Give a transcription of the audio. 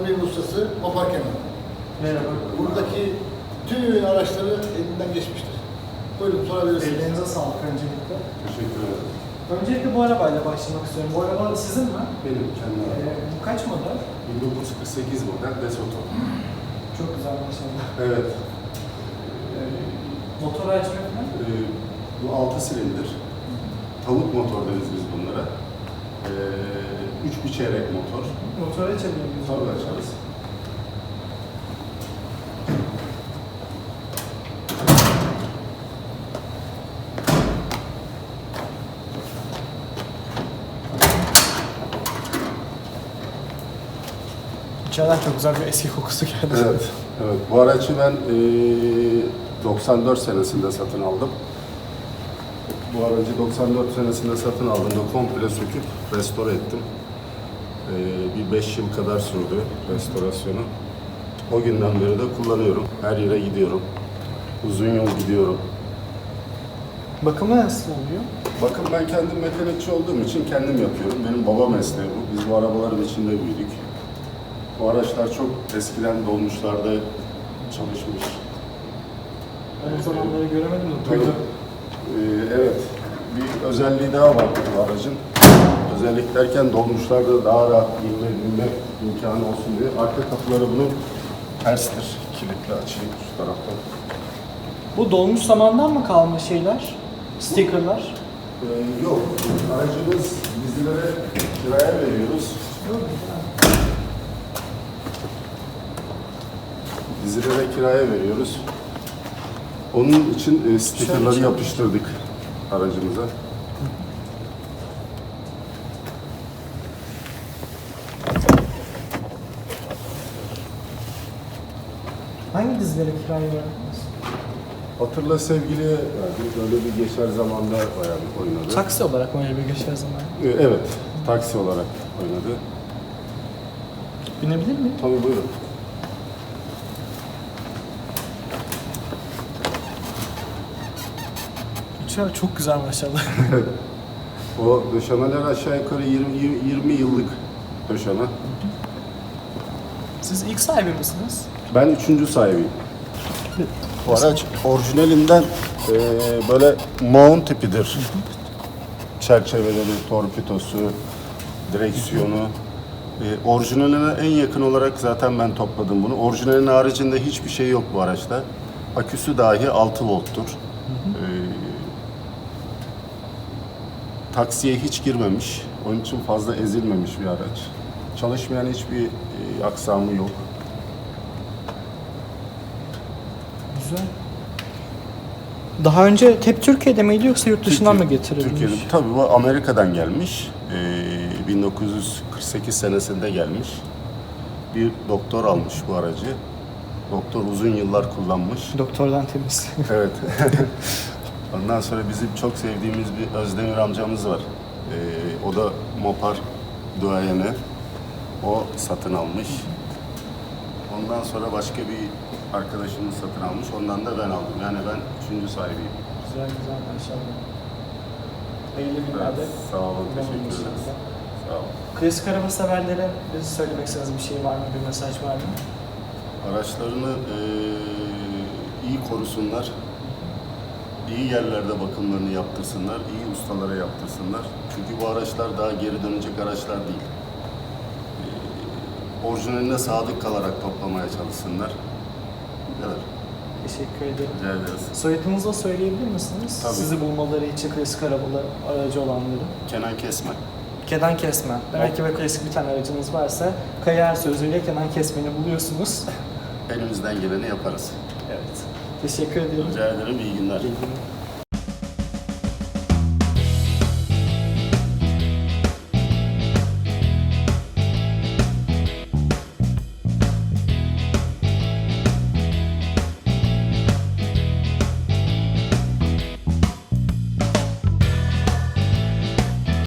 Örneğin ustası Mopar Kenan. Merhaba. Buradaki tüm araçları elinden geçmiştir. Buyurun sorabilirsiniz. Ellerinize sağlık öncelikle. Teşekkür ederim. Öncelikle bu arabayla başlamak istiyorum. Bu araba sizin mi? Benim kendi Ee, arabam. bu kaç model? 1948 model Desoto. Çok güzel maşallah. Evet. Ee, motor açmak ne? Ee, bu 6 silindir. Tavuk motor deriz biz bunlara. Ee, 3 bir çeyrek motor. Motor açabiliyor muyuz? Tabii açarız. İçeriden çok güzel bir eski kokusu geldi. Evet. Evet. Bu aracı ben ee, 94 senesinde satın aldım. Bu aracı 94 senesinde satın aldığımda komple söküp restore ettim. Ee, bir 5 yıl kadar sürdü restorasyonu. O günden beri de kullanıyorum. Her yere gidiyorum. Uzun yol gidiyorum. Bakımı nasıl oluyor? Bakın ben kendim mekanikçi olduğum için kendim yapıyorum. Benim baba mesleği bu. Biz bu arabaların içinde büyüdük. Bu araçlar çok eskiden dolmuşlarda çalışmış. Ben o zamanları göremedim de duydum. Ee, evet. Bir özelliği daha var bu aracın. Özellik derken dolmuşlarda daha rahat inme, binme imkanı olsun diye. Arka kapıları bunun terstir. Kilitli açayım şu taraftan. Bu dolmuş zamandan mı kalma şeyler? Stickerlar? Ee, yok. Aracımız dizilere kiraya veriyoruz. Dizilere kiraya veriyoruz. Onun için e, stikerleri Şöyle yapıştırdık aracımıza. Hangi dizilere kiraya verdiniz? Hatırla sevgiliye verdik. Öyle bir geçer zamanda bayağı bir oynadı. Taksi olarak mı öyle bir geçer zaman? Ee, evet, taksi olarak oynadı. Binebilir miyim? Tabii buyurun. İçeride çok güzel maşallah. O döşemeler aşağı yukarı 20, 20 yıllık döşeme. Siz ilk sahibi misiniz? Ben üçüncü sahibiyim. Bu araç orijinalinden eee, böyle mount tipidir. Çerçeveleri, torpidosu, direksiyonu. Eee, orijinaline en yakın olarak zaten ben topladım bunu. Orijinalin haricinde hiçbir şey yok bu araçta. Aküsü dahi 6 volttur. Eee, taksiye hiç girmemiş. Onun için fazla ezilmemiş bir araç. Çalışmayan hiçbir eee, aksamı yok. Güzel. Daha önce hep Türkiye'de miydi yoksa yurt dışından Türkiye- mı getirilmiş? Türkiye'de. Tabii bu Amerika'dan gelmiş. Ee, 1948 senesinde gelmiş. Bir doktor almış bu aracı. Doktor uzun yıllar kullanmış. Doktordan temiz. Evet. Ondan sonra bizim çok sevdiğimiz bir Özdemir amcamız var. Ee, o da Mopar duayeni. O satın almış. Ondan sonra başka bir arkadaşımız satın almış. Ondan da ben aldım. Yani ben üçüncü sahibiyim. güzel güzel maşallah. Günlerde. Evet, sağ olun, teşekkür ederiz. Sağ olun. Klasik araba severlere bize söylemek istediğiniz bir şey var mı? Bir mesaj var mı? Araçlarını eee, iyi korusunlar. İyi yerlerde bakımlarını yaptırsınlar, iyi ustalara yaptırsınlar. Çünkü bu araçlar daha geri dönecek araçlar değil. Eee, orijinaline sadık kalarak toplamaya çalışsınlar. Kadar. Teşekkür ederim. Rica ederiz. Soyadınızı da söyleyebilir misiniz? Tabii. Sizi bulmaları için klasik arabalı aracı olanları. Kenan Kesme. Kenan Kesmen. Demek ki böyle klasik bir tane aracınız varsa Kaya sözüyle Kenan Kesmen'i buluyorsunuz. Elimizden geleni yaparız. evet. Teşekkür ediyorum. Rica ederim, iyi günler. İyi günler.